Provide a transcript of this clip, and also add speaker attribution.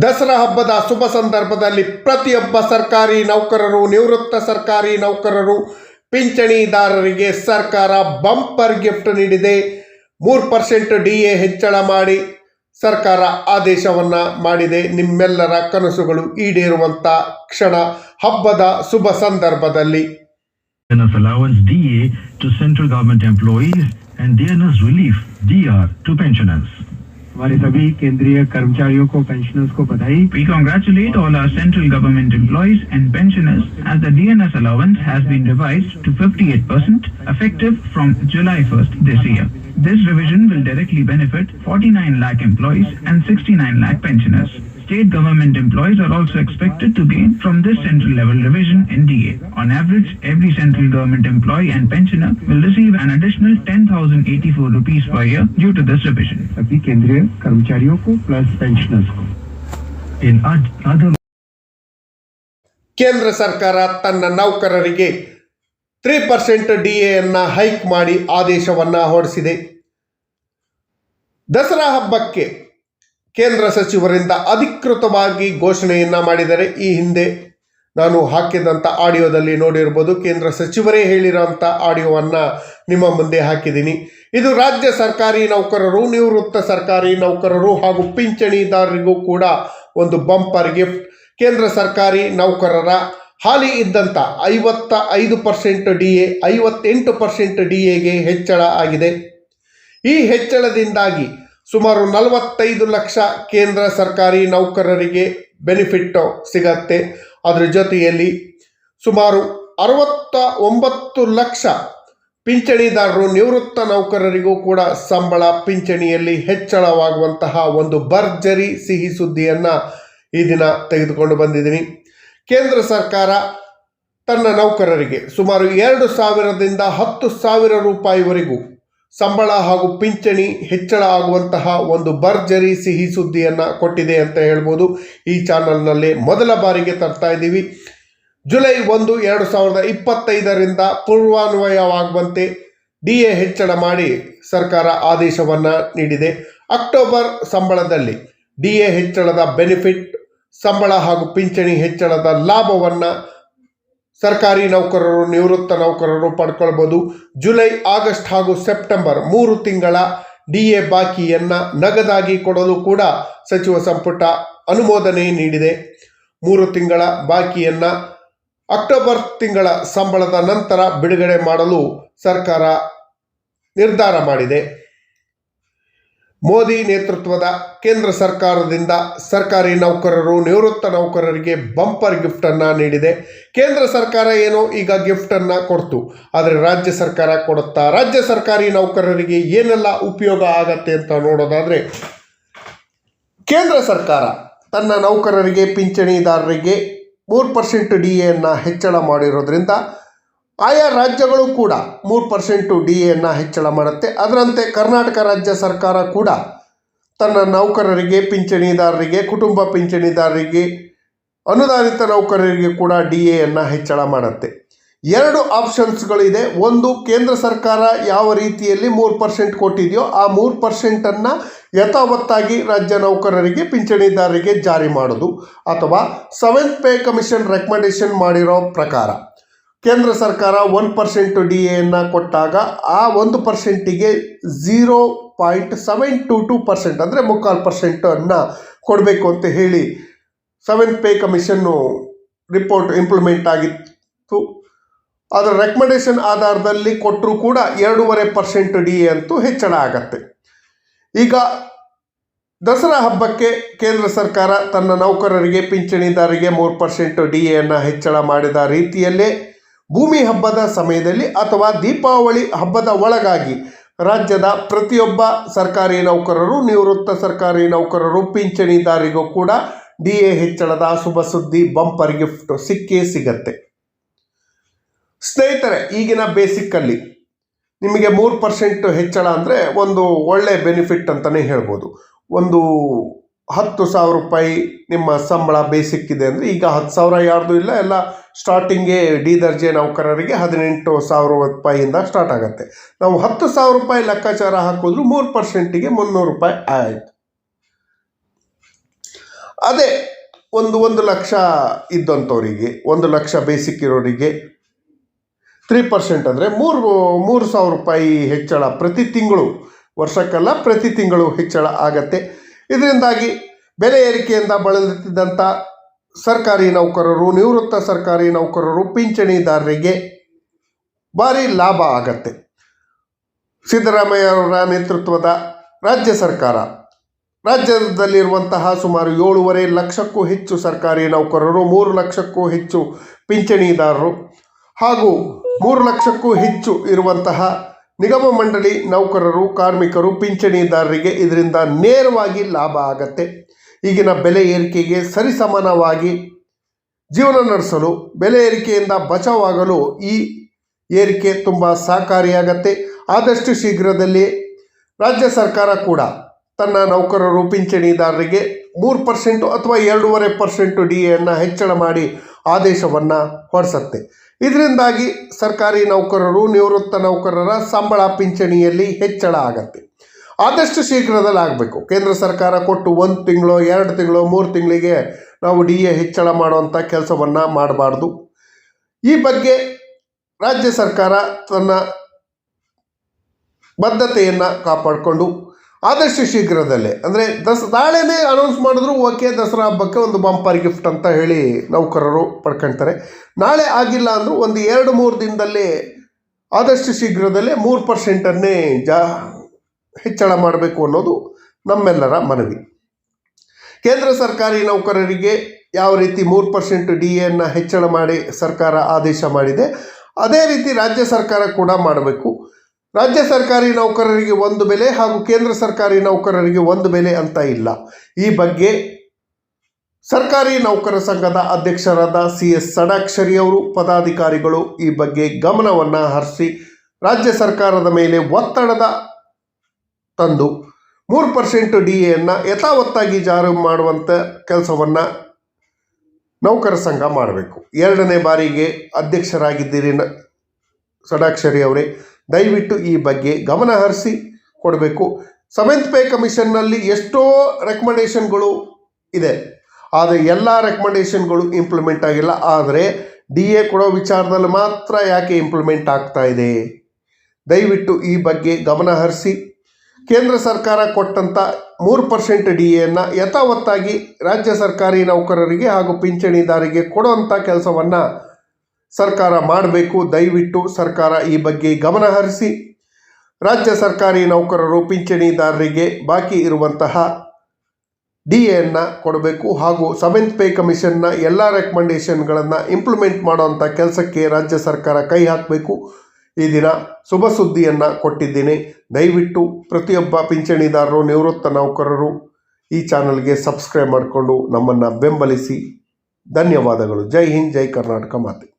Speaker 1: ದಸರಾ ಹಬ್ಬದ ಶುಭ ಸಂದರ್ಭದಲ್ಲಿ ಪ್ರತಿಯೊಬ್ಬ ಸರ್ಕಾರಿ ನೌಕರರು, ನಿವೃತ್ತ ಸರ್ಕಾರಿ ನೌಕರರು, ಪಿಂಚಣಿದಾರರಿಗೆ ಸರ್ಕಾರ ಬಂಪರ್ ಗಿಫ್ಟ್ ನೀಡಿದೆ. ಮೂರು ಪರ್ಸೆಂಟ್ ಡಿ ಎ ಹೆಚ್ಚಳ ಮಾಡಿ ಸರ್ಕಾರ ಆದೇಶವನ್ನ ಮಾಡಿದೆ. ನಿಮ್ಮೆಲ್ಲರ ಕನಸುಗಳು ಈಡೇರುವಂತ ಕ್ಷಣ ಹಬ್ಬದ ಶುಭ ಸಂದರ್ಭದಲ್ಲಿ.
Speaker 2: Of allowance DA to central government employees and DNS.
Speaker 3: हमारे सभी केंद्रीय कर्मचारियों को पेंशनर्स को बधाई
Speaker 4: We congratulate all our central government employees and pensioners as the DNS allowance has been revised to 58% effective from July 1st this year. This revision will directly benefit 49 lakh employees and 69 lakh pensioners. State government employees are also expected to gain from this central level revision in DA. On average, every central government employee and pensioner will receive an additional 10,084 rupees per year due to this revision.
Speaker 3: सभी केंद्रीय कर्मचारियों को plus pensioners को
Speaker 2: In oth- other
Speaker 1: ಕೇಂದ್ರ ಸರ್ಕಾರ ತನ್ನ ನೌಕರರಿಗೆ three percent D ಎಯನ್ನು ಹೈಕ್ ಮಾಡಿ ಆದೇಶವನ್ನು ಹೊರಡಿಸಿದೆ ದಸರಾ ಹಬ್ಬಕ್ಕೆ ಕೇಂದ್ರ ಸಚಿವರಿಂದ ಅಧಿಕೃತವಾಗಿ ಘೋಷಣೆಯನ್ನು ಮಾಡಿದರೆ ಈ ಹಿಂದೆ ನಾನು ಹಾಕಿದಂಥ ಆಡಿಯೋದಲ್ಲಿ ನೋಡಿರ್ಬೋದು, ಕೇಂದ್ರ ಸಚಿವರೇ ಹೇಳಿರೋಂಥ ಆಡಿಯೋವನ್ನು ನಿಮ್ಮ ಮುಂದೆ ಹಾಕಿದ್ದೀನಿ. ಇದು ರಾಜ್ಯ ಸರ್ಕಾರಿ ನೌಕರರು, ನಿವೃತ್ತ ಸರ್ಕಾರಿ ನೌಕರರು ಹಾಗೂ ಪಿಂಚಣಿದಾರರಿಗೂ ಕೂಡ ಒಂದು ಬಂಪರ್ ಗಿಫ್ಟ್. ಕೇಂದ್ರ ಸರ್ಕಾರಿ ನೌಕರರ ಹಾಲಿ ಇದ್ದಂಥ ಐವತ್ತ ಐದು ಪರ್ಸೆಂಟ್ ಡಿ ಎ ಐವತ್ತೆಂಟು ಪರ್ಸೆಂಟ್ ಡಿ ಎಗೆ ಹೆಚ್ಚಳ ಆಗಿದೆ. ಈ ಹೆಚ್ಚಳದಿಂದಾಗಿ ಸುಮಾರು ನಲವತ್ತೈದು ಲಕ್ಷ ಕೇಂದ್ರ ಸರ್ಕಾರಿ ನೌಕರರಿಗೆ ಬೆನಿಫಿಟ್ ಸಿಗತ್ತೆ. ಅದರ ಜೊತೆಯಲ್ಲಿ ಸುಮಾರು ಅರವತ್ತ ಒಂಬತ್ತು ಲಕ್ಷ ಪಿಂಚಣಿದಾರರು ನಿವೃತ್ತ ನೌಕರರಿಗೂ ಕೂಡ ಸಂಬಳ ಪಿಂಚಣಿಯಲ್ಲಿ ಹೆಚ್ಚಳವಾಗುವಂತಹ ಒಂದು ಭರ್ಜರಿ ಸಿಹಿ ಸುದ್ದಿಯನ್ನು ಈ ದಿನ ತೆಗೆದುಕೊಂಡು ಬಂದಿದ್ದೀನಿ ಕೇಂದ್ರ ಸರ್ಕಾರ ತನ್ನ ನೌಕರರಿಗೆ ಸುಮಾರು ಎರಡು ಸಾವಿರದಿಂದ ಹತ್ತು ಸಾವಿರ ರೂಪಾಯಿವರೆಗೂ ಸಂಬಳ ಹಾಗೂ ಪಿಂಚಣಿ ಹೆಚ್ಚಳ ಆಗುವಂತಹ ಒಂದು ಭರ್ಜರಿ ಸಿಹಿ ಸುದ್ದಿಯನ್ನು ಕೊಟ್ಟಿದೆ ಅಂತ ಹೇಳ್ಬೋದು. ಈ ಚಾನಲ್ನಲ್ಲಿ ಮೊದಲ ಬಾರಿಗೆ ತರ್ತಾ ಇದ್ದೀವಿ. ಜುಲೈ ಒಂದು, ಎರಡು ಸಾವಿರದ ಇಪ್ಪತ್ತೈದರಿಂದ ಪೂರ್ವಾನ್ವಯವಾಗುವಂತೆ ಡಿ ಎ ಹೆಚ್ಚಳ ಮಾಡಿ ಸರ್ಕಾರ ಆದೇಶವನ್ನು ನೀಡಿದೆ. ಅಕ್ಟೋಬರ್ ಸಂಬಳದಲ್ಲಿ ಡಿ ಎ ಹೆಚ್ಚಳದ ಬೆನಿಫಿಟ್, ಸಂಬಳ ಹಾಗೂ ಪಿಂಚಣಿ ಹೆಚ್ಚಳದ ಲಾಭವನ್ನು ಸರ್ಕಾರಿ ನೌಕರರು, ನಿವೃತ್ತ ನೌಕರರು ಪಡ್ಕೊಳ್ಬೋದು. ಜುಲೈ, ಆಗಸ್ಟ್ ಹಾಗೂ ಸೆಪ್ಟೆಂಬರ್ ಮೂರು ತಿಂಗಳ ಡಿ ಎ ಬಾಕಿಯನ್ನು ನಗದಾಗಿ ಕೊಡಲು ಕೂಡ ಸಚಿವ ಸಂಪುಟ ಅನುಮೋದನೆ ನೀಡಿದೆ. ಮೂರು ತಿಂಗಳ ಬಾಕಿಯನ್ನು ಅಕ್ಟೋಬರ್ ತಿಂಗಳ ಸಂಬಳದ ನಂತರ ಬಿಡುಗಡೆ ಮಾಡಲು ಸರ್ಕಾರ ನಿರ್ಧಾರ ಮಾಡಿದೆ. ಮೋದಿ ನೇತೃತ್ವದ ಕೇಂದ್ರ ಸರ್ಕಾರದಿಂದ ಸರ್ಕಾರಿ ನೌಕರರು, ನಿವೃತ್ತ ನೌಕರರಿಗೆ ಬಂಪರ್ ಗಿಫ್ಟನ್ನು ನೀಡಿದೆ. ಕೇಂದ್ರ ಸರ್ಕಾರ ಏನು ಈಗ ಗಿಫ್ಟನ್ನು ಕೊಡ್ತು. ಆದರೆ ರಾಜ್ಯ ಸರ್ಕಾರ ಕೊಡುತ್ತಾ? ರಾಜ್ಯ ಸರ್ಕಾರಿ ನೌಕರರಿಗೆ ಏನೆಲ್ಲ ಉಪಯೋಗ ಆಗತ್ತೆ ಅಂತ ನೋಡೋದಾದರೆ, ಕೇಂದ್ರ ಸರ್ಕಾರ ತನ್ನ ನೌಕರರಿಗೆ, ಪಿಂಚಣಿದಾರರಿಗೆ ಮೂರು ಪರ್ಸೆಂಟ್ ಡಿ ಎನ್ನು ಹೆಚ್ಚಳ ಮಾಡಿರೋದ್ರಿಂದ ಆಯಾ ರಾಜ್ಯಗಳು ಕೂಡ ಮೂರು ಪರ್ಸೆಂಟು ಡಿ ಎನ್ನು ಹೆಚ್ಚಳ ಮಾಡುತ್ತೆ. ಅದರಂತೆ ಕರ್ನಾಟಕ ರಾಜ್ಯ ಸರ್ಕಾರ ಕೂಡ ತನ್ನ ನೌಕರರಿಗೆ, ಪಿಂಚಣಿದಾರರಿಗೆ, ಕುಟುಂಬ ಪಿಂಚಣಿದಾರರಿಗೆ, ಅನುದಾನಿತ ನೌಕರರಿಗೆ ಕೂಡ ಡಿ ಎಯನ್ನು ಹೆಚ್ಚಳ ಮಾಡುತ್ತೆ. ಎರಡು ಆಪ್ಷನ್ಸ್ಗಳಿದೆ. ಒಂದು, ಕೇಂದ್ರ ಸರ್ಕಾರ ಯಾವ ರೀತಿಯಲ್ಲಿ ಮೂರು ಪರ್ಸೆಂಟ್ ಕೊಟ್ಟಿದೆಯೋ ಆ ಮೂರು ಪರ್ಸೆಂಟನ್ನು ಯಥಾವತ್ತಾಗಿ ರಾಜ್ಯ ನೌಕರರಿಗೆ, ಪಿಂಚಣಿದಾರರಿಗೆ ಜಾರಿ ಮಾಡೋದು ಅಥವಾ ಸೆವೆಂತ್ ಪೇ ಕಮಿಷನ್ ರೆಕಮೆಂಡೇಷನ್ ಮಾಡಿರೋ ಪ್ರಕಾರ. ಕೇಂದ್ರ ಸರ್ಕಾರ ಒನ್ ಪರ್ಸೆಂಟ್ ಡಿ ಎಯನ್ನು ಕೊಟ್ಟಾಗ ಆ ಒಂದು ಪರ್ಸೆಂಟಿಗೆ zero point seven two two percent ಅಂದರೆ ಮುಕ್ಕಾಲು ಪರ್ಸೆಂಟನ್ನು ಕೊಡಬೇಕು ಅಂತ ಹೇಳಿ seven pay commission report implement ಆಗಿತ್ತು. ಅದರ ರೆಕಮೆಂಡೇಶನ್ ಆಧಾರದಲ್ಲಿ ಕೊಟ್ಟರೂ ಕೂಡ ಎರಡೂವರೆ ಪರ್ಸೆಂಟ್ ಡಿ ಎ ಅಂತೂ ಹೆಚ್ಚಳ ಆಗತ್ತೆ. ಈಗ ದಸರಾ ಹಬ್ಬಕ್ಕೆ ಕೇಂದ್ರ ಸರ್ಕಾರ ತನ್ನ ನೌಕರರಿಗೆ ಪಿಂಚಣಿದಾರರಿಗೆ ಮೂರು ಪರ್ಸೆಂಟ್ ಡಿ ಎಯನ್ನು ಹೆಚ್ಚಳ ಮಾಡಿದ ರೀತಿಯಲ್ಲೇ ಭೂಮಿ ಹಬ್ಬದ ಸಮಯದಲ್ಲಿ ಅಥವಾ ದೀಪಾವಳಿ ಹಬ್ಬದ ಒಳಗಾಗಿ ರಾಜ್ಯದ ಪ್ರತಿಯೊಬ್ಬ ಸರ್ಕಾರಿ ನೌಕರರು, ನಿವೃತ್ತ ಸರ್ಕಾರಿ ನೌಕರರು, ಪಿಂಚಣಿದಾರಿಗೂ ಕೂಡ ಡಿ ಎ ಹೆಚ್ಚಳದ ಶುಭ ಸುದ್ದಿ ಬಂಪರ್ ಗಿಫ್ಟ್ ಸಿಕ್ಕೇ ಸಿಗತ್ತೆ. ಸ್ನೇಹಿತರೆ, ಈಗಿನ ಬೇಸಿಕ್ಕಲ್ಲಿ ನಿಮಗೆ ಮೂರು ಪರ್ಸೆಂಟ್ ಹೆಚ್ಚಳ ಅಂದರೆ ಒಂದು ಒಳ್ಳೆಯ ಬೆನಿಫಿಟ್ ಅಂತಲೇ ಹೇಳ್ಬೋದು. ಒಂದು ಹತ್ತು ಸಾವಿರ ರೂಪಾಯಿ ನಿಮ್ಮ ಸಂಬಳ ಬೇಸಿಕ್ ಇದೆ ಅಂದರೆ ಈಗ ಹತ್ತು ಸಾವಿರ ಯಾರ್ದು ಇಲ್ಲ, ಎಲ್ಲ ಸ್ಟಾರ್ಟಿಂಗೇ ಡಿ ದರ್ಜೆ ನೌಕರರಿಗೆ ಹದಿನೆಂಟು ಸಾವಿರ ರೂಪಾಯಿಯಿಂದ ಸ್ಟಾರ್ಟ್ ಆಗುತ್ತೆ. ನಾವು ಹತ್ತು ಸಾವಿರ ರೂಪಾಯಿ ಲೆಕ್ಕಾಚಾರ ಹಾಕಿದ್ರು ಮೂರು ಪರ್ಸೆಂಟಿಗೆ ಮುನ್ನೂರು ರೂಪಾಯಿ ಆಯಿತು. ಅದೇ ಒಂದು ಒಂದು ಲಕ್ಷ ಇದ್ದಂಥವರಿಗೆ, ಒಂದು ಲಕ್ಷ ಬೇಸಿಕ್ ಇರೋರಿಗೆ ತ್ರೀ ಪರ್ಸೆಂಟ್ ಅಂದರೆ ಮೂರು ಮೂರು ಸಾವಿರ ರೂಪಾಯಿ ಹೆಚ್ಚಳ ಪ್ರತಿ ತಿಂಗಳು, ವರ್ಷಕ್ಕಲ್ಲ ಪ್ರತಿ ತಿಂಗಳು ಹೆಚ್ಚಳ ಆಗತ್ತೆ. ಇದರಿಂದಾಗಿ ಬೆಲೆ ಏರಿಕೆಯಿಂದ ಬಳಲುತ್ತಿದ್ದಂಥ ಸರ್ಕಾರಿ ನೌಕರರು, ನಿವೃತ್ತ ಸರ್ಕಾರಿ ನೌಕರರು ಪಿಂಚಣಿದಾರರಿಗೆ ಭಾರಿ ಲಾಭ ಆಗತ್ತೆ. ಸಿದ್ದರಾಮಯ್ಯ ಅವರ ನೇತೃತ್ವದ ರಾಜ್ಯ ಸರ್ಕಾರ, ರಾಜ್ಯದಲ್ಲಿರುವಂತಹ ಸುಮಾರು ಏಳೂವರೆ ಲಕ್ಷಕ್ಕೂ ಹೆಚ್ಚು ಸರ್ಕಾರಿ ನೌಕರರು, ಮೂರು ಲಕ್ಷಕ್ಕೂ ಹೆಚ್ಚು ಪಿಂಚಣಿದಾರರು ಹಾಗೂ ಮೂರು ಲಕ್ಷಕ್ಕೂ ಹೆಚ್ಚು ಇರುವಂತಹ ನಿಗಮ ಮಂಡಳಿ ನೌಕರರು, ಕಾರ್ಮಿಕರು, ಪಿಂಚಣಿದಾರರಿಗೆ ಇದರಿಂದ ನೇರವಾಗಿ ಲಾಭ ಆಗತ್ತೆ. ಈಗಿನ ಬೆಲೆ ಏರಿಕೆಗೆ ಸರಿಸಮಾನವಾಗಿ ಜೀವನ ನಡೆಸಲು, ಬೆಲೆ ಏರಿಕೆಯಿಂದ ಬಚಾವಾಗಲು ಈ ಏರಿಕೆ ತುಂಬ ಸಹಕಾರಿಯಾಗತ್ತೆ. ಆದಷ್ಟು ಶೀಘ್ರದಲ್ಲಿ ರಾಜ್ಯ ಸರ್ಕಾರ ಕೂಡ ತನ್ನ ನೌಕರರು, ಪಿಂಚಣಿದಾರರಿಗೆ ಮೂರು ಪರ್ಸೆಂಟು ಅಥವಾ ಎರಡೂವರೆ ಪರ್ಸೆಂಟು ಡಿ ಎಯನ್ನು ಹೆಚ್ಚಳ ಮಾಡಿ ಆದೇಶವನ್ನು ಹೊರಡಿಸುತ್ತೆ ಇದರಿಂದಾಗಿ ಸರ್ಕಾರಿ ನೌಕರರು, ನಿವೃತ್ತ ನೌಕರರ ಸಂಬಳ, ಪಿಂಚಣಿಯಲ್ಲಿ ಹೆಚ್ಚಳ ಆಗತ್ತೆ. ಆದಷ್ಟು ಶೀಘ್ರದಲ್ಲಿ ಆಗಬೇಕು. ಕೇಂದ್ರ ಸರ್ಕಾರ ಕೊಟ್ಟು ಒಂದು ತಿಂಗಳು, ಎರಡು ತಿಂಗಳು, ಮೂರು ತಿಂಗಳಿಗೆ ನಾವು ಡಿ ಎ ಹೆಚ್ಚಳ ಮಾಡುವಂಥ ಕೆಲಸವನ್ನು ಮಾಡಬಾರ್ದು. ಈ ಬಗ್ಗೆ ರಾಜ್ಯ ಸರ್ಕಾರ ತನ್ನ ಬದ್ಧತೆಯನ್ನು ಕಾಪಾಡಿಕೊಂಡು ಆದಷ್ಟು ಶೀಘ್ರದಲ್ಲೇ, ಅಂದರೆ ದಸ್, ನಾಳೆನೇ ಅನೌನ್ಸ್ ಮಾಡಿದ್ರು ಓಕೆ, ದಸರಾ ಹಬ್ಬಕ್ಕೆ ಒಂದು ಬಂಪರ್ ಗಿಫ್ಟ್ ಅಂತ ಹೇಳಿ ನೌಕರರು ಪಡ್ಕೊಳ್ತಾರೆ ನಾಳೆ ಆಗಿಲ್ಲ ಅಂದರೂ ಒಂದು ಎರಡು ಮೂರು ದಿನದಲ್ಲಿ ಆದಷ್ಟು ಶೀಘ್ರದಲ್ಲೇ ಮೂರು ಪರ್ಸೆಂಟನ್ನೇ ಜಾ ಹೆಚ್ಚಳ ಮಾಡಬೇಕು ಅನ್ನೋದು ನಮ್ಮೆಲ್ಲರ ಮನವಿ. ಕೇಂದ್ರ ಸರ್ಕಾರಿ ನೌಕರರಿಗೆ ಯಾವ ರೀತಿ ಮೂರು ಪರ್ಸೆಂಟ್ ಡಿ ಎನ್ನು ಹೆಚ್ಚಳ ಮಾಡಿ ಸರ್ಕಾರ ಆದೇಶ ಮಾಡಿದೆ, ಅದೇ ರೀತಿ ರಾಜ್ಯ ಸರ್ಕಾರ ಕೂಡ ಮಾಡಬೇಕು. ರಾಜ್ಯ ಸರ್ಕಾರಿ ನೌಕರರಿಗೆ ಒಂದು ಬೆಲೆ ಹಾಗೂ ಕೇಂದ್ರ ಸರ್ಕಾರಿ ನೌಕರರಿಗೆ ಒಂದು ಬೆಲೆ ಅಂತ ಇಲ್ಲ. ಈ ಬಗ್ಗೆ ಸರ್ಕಾರಿ ನೌಕರ ಸಂಘದ ಅಧ್ಯಕ್ಷರಾದ ಸಿ ಎಸ್ ಸಡಾಕ್ಷರಿ ಅವರು, ಪದಾಧಿಕಾರಿಗಳು ಈ ಬಗ್ಗೆ ಗಮನವನ್ನು ಹರಿಸಿ, ರಾಜ್ಯ ಸರ್ಕಾರದ ಮೇಲೆ ಒತ್ತಡದ ತಂದು ಮೂರು ಪರ್ಸೆಂಟ್ ಡಿ ಎಯನ್ನು ಯಥಾವತ್ತಾಗಿ ಜಾರಿ ಮಾಡುವಂಥ ಕೆಲಸವನ್ನು ನೌಕರ ಸಂಘ ಮಾಡಬೇಕು. ಎರಡನೇ ಬಾರಿಗೆ ಅಧ್ಯಕ್ಷರಾಗಿದ್ದೀರಿ ನ ಸಡಾಕ್ಷರಿ ಅವರೇ. ದಯವಿಟ್ಟು ಈ ಬಗ್ಗೆ ಗಮನ ಹರಿಸಿ ಕೊಡಬೇಕು. ಸೆವೆಂತ್ ಪೇ ಕಮಿಷನ್ನಲ್ಲಿ ಎಷ್ಟೋ ರೆಕಮೆಂಡೇಷನ್ಗಳು ಇದೆ. ಆದರೆ ಎಲ್ಲ ರೆಕಮೆಂಡೇಷನ್ಗಳು ಇಂಪ್ಲಿಮೆಂಟ್ ಆಗಿಲ್ಲ. ಆದರೆ ಡಿ ಎ ಕೊಡೋ ವಿಚಾರದಲ್ಲಿ ಮಾತ್ರ ಯಾಕೆ ಇಂಪ್ಲಿಮೆಂಟ್ ಆಗ್ತಾ ಇದೆ? ದಯವಿಟ್ಟು ಈ ಬಗ್ಗೆ ಗಮನ ಹರಿಸಿ ಕೇಂದ್ರ ಸರ್ಕಾರ ಕೊಟ್ಟಂಥ ಮೂರು ಪರ್ಸೆಂಟ್ ಡಿ ಎನ್ನು ಯಥಾವತ್ತಾಗಿ ರಾಜ್ಯ ಸರ್ಕಾರಿ ನೌಕರರಿಗೆ ಹಾಗೂ ಪಿಂಚಣಿದಾರರಿಗೆ ಕೊಡುವಂಥ ಕೆಲಸವನ್ನು ಸರ್ಕಾರ ಮಾಡಬೇಕು. ದಯವಿಟ್ಟು ಸರ್ಕಾರ ಈ ಬಗ್ಗೆ ಗಮನ ಹರಿಸಿ. ರಾಜ್ಯ ಸರ್ಕಾರಿ ನೌಕರರು, ಪಿಂಚಣಿದಾರರಿಗೆ ಬಾಕಿ ಇರುವಂತಹ ಡಿ ಎನ್ನು ಕೊಡಬೇಕು ಹಾಗೂ ಸೆವೆಂತ್ ಪೇ ಕಮಿಷನ್ನ ಎಲ್ಲ ರೆಕಮೆಂಡೇಷನ್ಗಳನ್ನು ಇಂಪ್ಲಿಮೆಂಟ್ ಮಾಡುವಂಥ ಕೆಲಸಕ್ಕೆ ರಾಜ್ಯ ಸರ್ಕಾರ ಕೈ ಹಾಕಬೇಕು. ಈ ದಿನ ಶುಭ ಸುದ್ದಿಯನ್ನು ಕೊಟ್ಟಿದ್ದೀನಿ. ದಯವಿಟ್ಟು ಪ್ರತಿಯೊಬ್ಬ ಪಿಂಚಣಿದಾರರು, ನಿವೃತ್ತ ನೌಕರರು ಈ ಚಾನಲ್ಗೆ ಸಬ್ಸ್ಕ್ರೈಬ್ ಮಾಡಿಕೊಂಡು ನಮ್ಮನ್ನು ಬೆಂಬಲಿಸಿ. ಧನ್ಯವಾದಗಳು. ಜೈ ಹಿಂದ್, ಜೈ ಕರ್ನಾಟಕ ಮಾತೆ.